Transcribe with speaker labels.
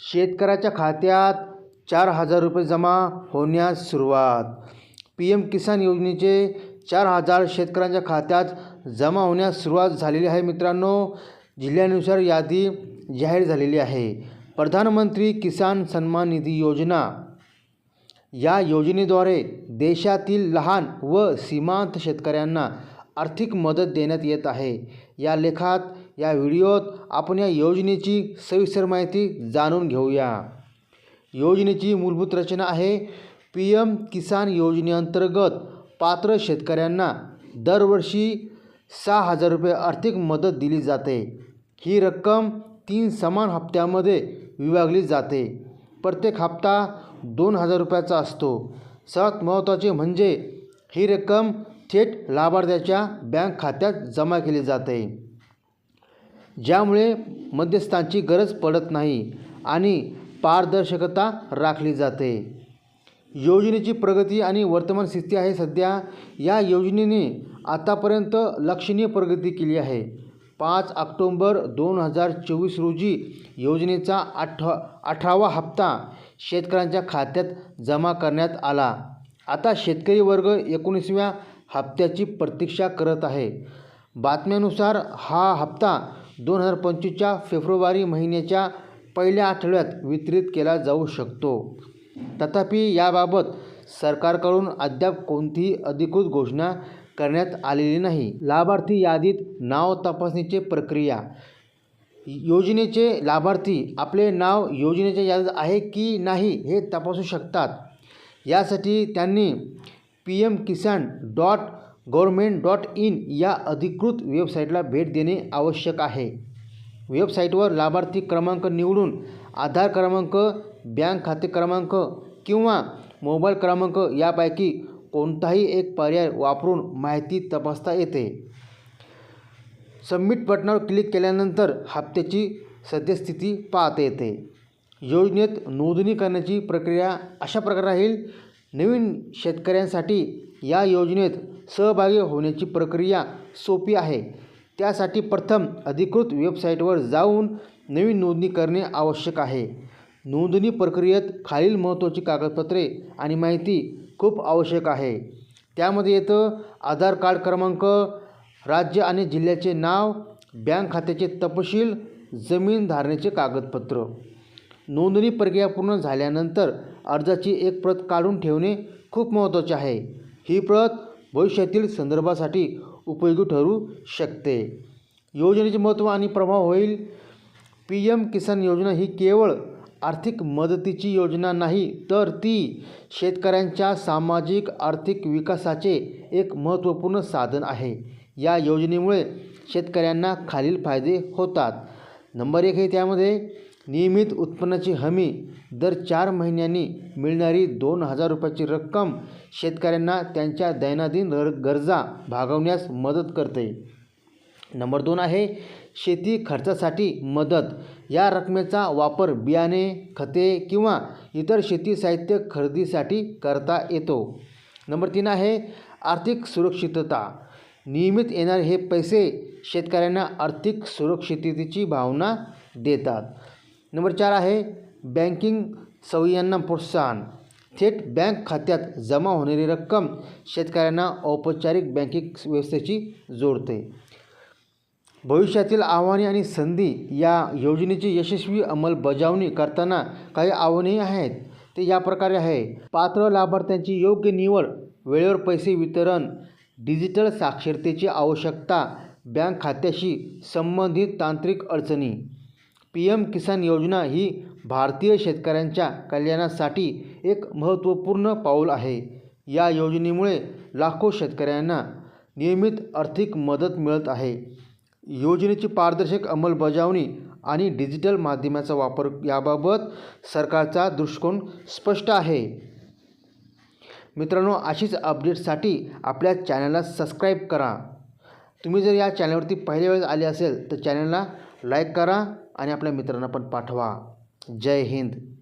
Speaker 1: शेतकऱ्याच्या खात्यात चार हजार रुपये जमा होण्यास सुरुवात. पी एम किसान योजनेचे चार हजार शेतकऱ्यांच्या खात्यात जमा होण्यास सुरुवात झालेली आहे मित्रांनो. जिल्ह्यानुसार यादी जाहीर झालेली आहे. प्रधानमंत्री किसान सन्मान निधी योजना. या योजनेद्वारे देशातील लहान व सीमांत शेतकऱ्यांना आर्थिक मदत देण्यात येत आहे. या लेखात या व्हिडिओत आपण या योजनेची सविस्तर माहिती जाणून घेऊया. योजनेची मूलभूत रचना आहे पी एम किसान योजनेअंतर्गत पात्र शेतकऱ्यांना दरवर्षी सहा हजार रुपये आर्थिक मदत दिली जाते. ही रक्कम तीन समान हप्त्यामध्ये विभागली जाते. प्रत्येक हप्ता दोन हजार रुपयाचा असतो. सर्वात महत्त्वाचे म्हणजे ही रक्कम थेट लाभार्थ्याच्या बँक खात्यात जमा केली जाते. ज्यामुळे मध्यस्थांची गरज पडत नाही आणि पारदर्शकता राखली जाते. योजनेची प्रगती आणि वर्तमान स्थिती आहे सध्या. या योजनेने आतापर्यंत लक्षणीय प्रगती केली आहे. पाच ऑक्टोंबर दोन हजार चोवीस रोजी योजनेचा आठ अठरावा हप्ता शेतकऱ्यांच्या खात्यात जमा करण्यात आला. आता शेतकरी वर्ग एकोणीसव्या हप्त्याची प्रतीक्षा करत आहे. बातम्यानुसार हा हप्ता दोन हजार पंचवीसच्या फेब्रुवारी महिन्याच्या पहिल्या आठवड्यात वितरित केला जाऊ शकतो. तथापि याबाबत सरकारकडून अद्याप कोणतीही अधिकृत घोषणा करण्यात आलेली नाही. लाभार्थी यादीत नाव तपासणीची प्रक्रिया योजनेचे लाभार्थी आपले नाव योजनेच्या यादीत आहे की नाही हे तपासू शकतात. यासाठी त्यांनी P M Kisan dot government dot in या अधिकृत वेबसाईटला भेट देणे आवश्यक आहे. वेबसाईटवर लाभार्थी क्रमांक निवडून आधार क्रमांक बँक खाते क्रमांक किंवा मोबाईल क्रमांक यापैकी कोणताही एक पर्याय वापरून माहिती तपासता येते. सबमिट बटनावर क्लिक केल्यानंतर हप्त्याची सद्यस्थिती पाहता येते. योजनेत नोंदणी करण्याची प्रक्रिया अशा प्रकारे राहील. नवीन शेतकऱ्यांसाठी या योजनेत सहभागी होण्याची प्रक्रिया सोपी आहे. त्यासाठी प्रथम अधिकृत वेबसाईटवर जाऊन नवीन नोंदणी करणे आवश्यक आहे. नोंदणी प्रक्रियेत खालील महत्त्वाची कागदपत्रे आणि माहिती खूप आवश्यक आहे. त्यामध्ये येतं आधार कार्ड क्रमांक राज्य आणि जिल्ह्याचे नाव बँक खात्याचे तपशील जमीन धारणेचे कागदपत्र. नोंदणी प्रक्रिया पूर्ण झाल्यानंतर अर्जाची एक प्रत काढून ठेवणे खूप महत्त्वाचे आहे. ही प्रत भविष्यातील संदर्भासाठी उपयोगी ठरू शकते. योजनेचे महत्त्व आणि प्रभाव होईल. पी एम किसान योजना ही केवळ आर्थिक मदतीची योजना नाही तर ती शेतकऱ्यांच्या सामाजिक आर्थिक विकासाचे एक महत्त्वपूर्ण साधन आहे. या योजनेमुळे शेतकऱ्यांना खालील फायदे होतात. नंबर एक हे त्यामध्ये नियमित उत्पन्नाची हमी दर चार महिन्यांनी मिळणारी दोन हजार रुपयाची रक्कम शेतकऱ्यांना त्यांच्या दैनंदिन र गरजा भागवण्यास मदत करते. नंबर दोन आहे शेती खर्चासाठी मदत. या रकमेचा वापर बियाणे खते किंवा इतर शेती साहित्य खरेदीसाठी करता येतो. नंबर तीन आहे आर्थिक सुरक्षितता. नियमित येणारे हे पैसे शेतकऱ्यांना आर्थिक सुरक्षिततेची भावना देतात. नंबर चार आहे बँकिंग सवयींना प्रोत्साहन. थेट बँक खात्यात जमा होणारी रक्कम शेतकऱ्यांना औपचारिक बँकिंग व्यवस्थेशी जोडते. भविष्यातील आव्हाने आणि संधी या योजनेची यशस्वी अंमलबजावणी करताना काही आव्हानेही आहेत. ते या प्रकारे आहे. पात्र लाभार्थ्यांची योग्य निवड वेळेवर पैसे वितरण डिजिटल साक्षरतेची आवश्यकता बँक खात्याशी संबंधित तांत्रिक अडचणी. पी एम किसान योजना ही भारतीय शेतकऱ्यांच्या कल्याणासाठी एक महत्त्वपूर्ण पाऊल आहे. या योजनेमुळे लाखो शेतकऱ्यांना नियमित आर्थिक मदत मिळत आहे. योजनेची पारदर्शक अंमलबजावणी आणि डिजिटल माध्यमाचा वापर याबाबत सरकारचा दृष्टिकोन स्पष्ट आहे. मित्रांनो अशीच अपडेट्ससाठी आपल्या चॅनलला सबस्क्राईब करा. तुम्ही जर या चॅनलवरती पहिल्या वेळेस आले असेल तर चॅनलला लाईक करा. आणि आपल्या मित्रांना पण पाठवा. जय हिंद.